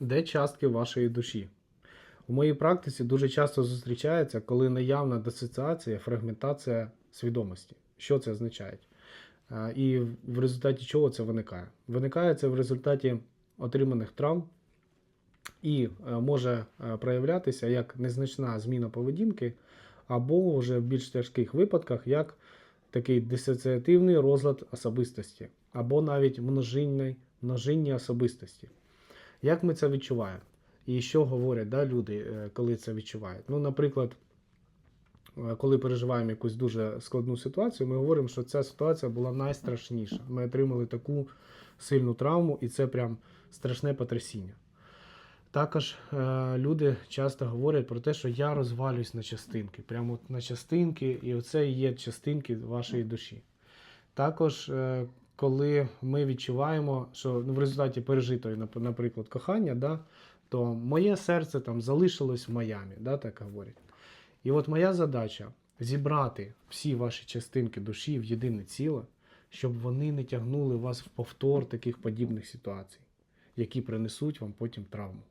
де частки вашої душі. У моїй практиці дуже часто зустрічається, коли наявна дисоціація, фрагментація свідомості. Що це означає? І в результаті чого це виникає? Виникає це в результаті отриманих травм і е, може е, проявлятися як незначна зміна поведінки, або вже в більш тяжких випадках як такий дисоціативний розлад особистості, або навіть множинні особистості. Як ми це відчуваємо? І що говорять да, люди, е, коли це відчувають? Ну, наприклад, е, коли переживаємо якусь дуже складну ситуацію, ми говоримо, що ця ситуація була найстрашніша. Ми отримали таку сильну травму, і це прям страшне потрясіння. Також е, люди часто говорять про те, що я розвалююсь на частинки, прямо от на частинки, і оце є частинки вашої душі. Також, е, коли ми відчуваємо, що ну, в результаті пережитої, наприклад, кохання, да, то моє серце там залишилось в Майамі, да, так говорять. І от моя задача зібрати всі ваші частинки душі в єдине ціле, щоб вони не тягнули вас в повтор таких подібних ситуацій, які принесуть вам потім травму.